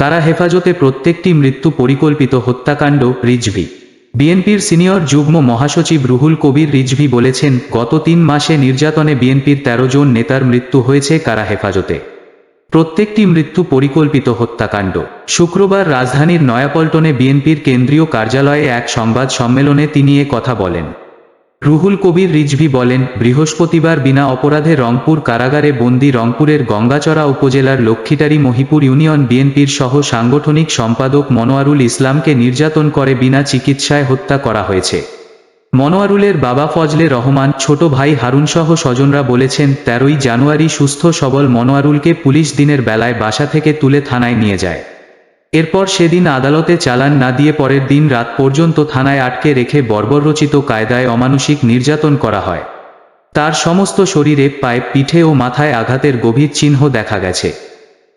কারা হেফাজতে প্রত্যেকটি মৃত্যু পরিকল্পিত হত্যাকাণ্ড রিজভি। বিএনপির সিনিয়র যুগ্ম মহাসচিব রুহুল কবির রিজভি বলেছেন, গত তিন মাসে নির্যাতনে বিএনপির তেরো জন নেতার মৃত্যু হয়েছে কারা হেফাজতে। প্রত্যেকটি মৃত্যু পরিকল্পিত হত্যাকাণ্ড। শুক্রবার রাজধানীর নয়াপল্টনে বিএনপির কেন্দ্রীয় কার্যালয়ে এক সংবাদ সম্মেলনে তিনি এ কথা বলেন। রুহুল কবির রিজভি বলেন, বৃহস্পতিবার বিনা অপরাধে রংপুর কারাগারে বন্দি রংপুরের গঙ্গাচড়া উপজেলার লক্ষ্মীটারি মহিপুর ইউনিয়ন বিএনপির সহ সাংগঠনিক সম্পাদক মনোয়ারুল ইসলামকে নির্যাতন করে বিনা চিকিৎসায় হত্যা করা হয়েছে। মনোয়ারুলের বাবা ফজলে রহমান, ছোট ভাই হারুনসহ স্বজনরা বলেছেন, তেরোই জানুয়ারি সুস্থ সবল মনোয়ারুলকে পুলিশ দিনের বেলায় বাসা থেকে তুলে থানায় নিয়ে যায়। এরপর সেদিন আদালতে চালান না দিয়ে পরের দিন রাত পর্যন্ত থানায় আটকে রেখে বর্বররচিত কায়দায় অমানুষিক নির্যাতন করা হয়। তার সমস্ত শরীরে পায়ে, পিঠে ও মাথায় আঘাতের গভীর চিহ্ন দেখা গেছে।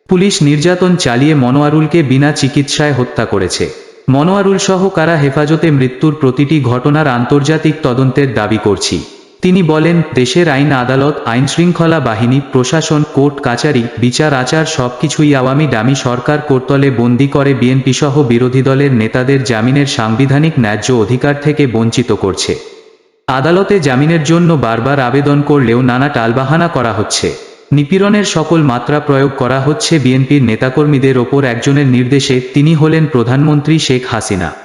পুলিশ নির্যাতন চালিয়ে মনোয়ারুলকে বিনা চিকিৎসায় হত্যা করেছে। মনোয়ারুল সহ কারা হেফাজতে মৃত্যুর প্রতিটি ঘটনার আন্তর্জাতিক তদন্তের দাবি করছি। তিনি বলেন, দেশের আইন, আদালত আইনশৃঙ্খলা বাহিনী, প্রশাসন, কোর্ট, কাচারি, বিচার, আচার সবকিছুই আওয়ামী ডামি সরকার কোর্তলে বন্দি করে বিএনপি সহ বিরোধী দলের নেতাদের জামিনের সাংবিধানিক ন্যায্য অধিকার থেকে বঞ্চিত করছে। আদালতে জামিনের জন্য বারবার আবেদন করলেও নানা টালবাহানা করা হচ্ছে। নিপীড়নের সকল মাত্রা প্রয়োগ করা হচ্ছে বিএনপির নেতাকর্মীদের ওপর একজনের নির্দেশে। তিনি হলেন প্রধানমন্ত্রী শেখ হাসিনা।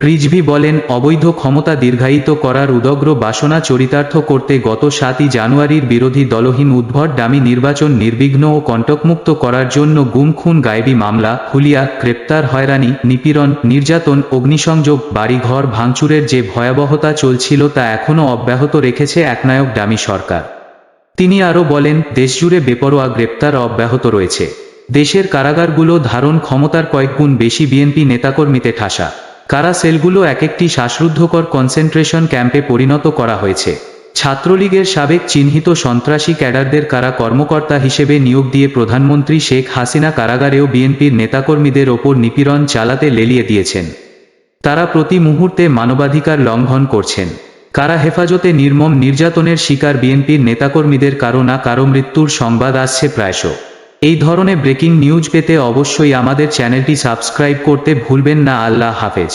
রিজভি বলেন, অবৈধ ক্ষমতা দীর্ঘায়িত করার উদগ্র বাসনা চরিতার্থ করতে গত সাতই জানুয়ারির বিরোধী দলহীন উদ্ভট ডামি নির্বাচন নির্বিঘ্ন ও কণ্টকমুক্ত করার জন্য গুম, খুন, গায়েবী মামলা হুলিয়া গ্রেপ্তার, হয়রানি, নিপীড়ন, নির্যাতন, অগ্নিসংযোগ, বাড়িঘর ভাঙচুরের যে ভয়াবহতা চলছিল তা এখনও অব্যাহত রেখেছে একনায়ক ডামি সরকার। তিনি আরও বলেন, দেশজুড়ে বেপরোয়া গ্রেপ্তার অব্যাহত রয়েছে। দেশের কারাগারগুলো ধারণ ক্ষমতার কয়েকগুণ বেশি বিএনপি নেতাকর্মীতে ঠাসা। কারা সেলগুলো এক একটি শ্বাসরুদ্ধকর কনসেন্ট্রেশন ক্যাম্পে পরিণত করা হয়েছে? ছাত্রলীগের সাবেক চিহ্নিত সন্ত্রাসী ক্যাডারদের কারা কর্মকর্তা হিসেবে নিয়োগ দিয়ে প্রধানমন্ত্রী শেখ হাসিনা কারাগারেও বিএনপির নেতাকর্মীদের ওপর নিপীড়ন চালাতে লেলিয়ে দিয়েছেন। তারা প্রতি মুহূর্তে মানবাধিকার লঙ্ঘন করছেন। কারা হেফাজতে নির্মম নির্যাতনের শিকার বিএনপির নেতাকর্মীদের কারও না কারও মৃত্যুর সংবাদ আসছে প্রায়শ। এই ধরনের ব্রেকিং নিউজ পেতে অবশ্যই আমাদের চ্যানেলটি সাবস্ক্রাইব করতে ভুলবেন না। আল্লাহ হাফেজ।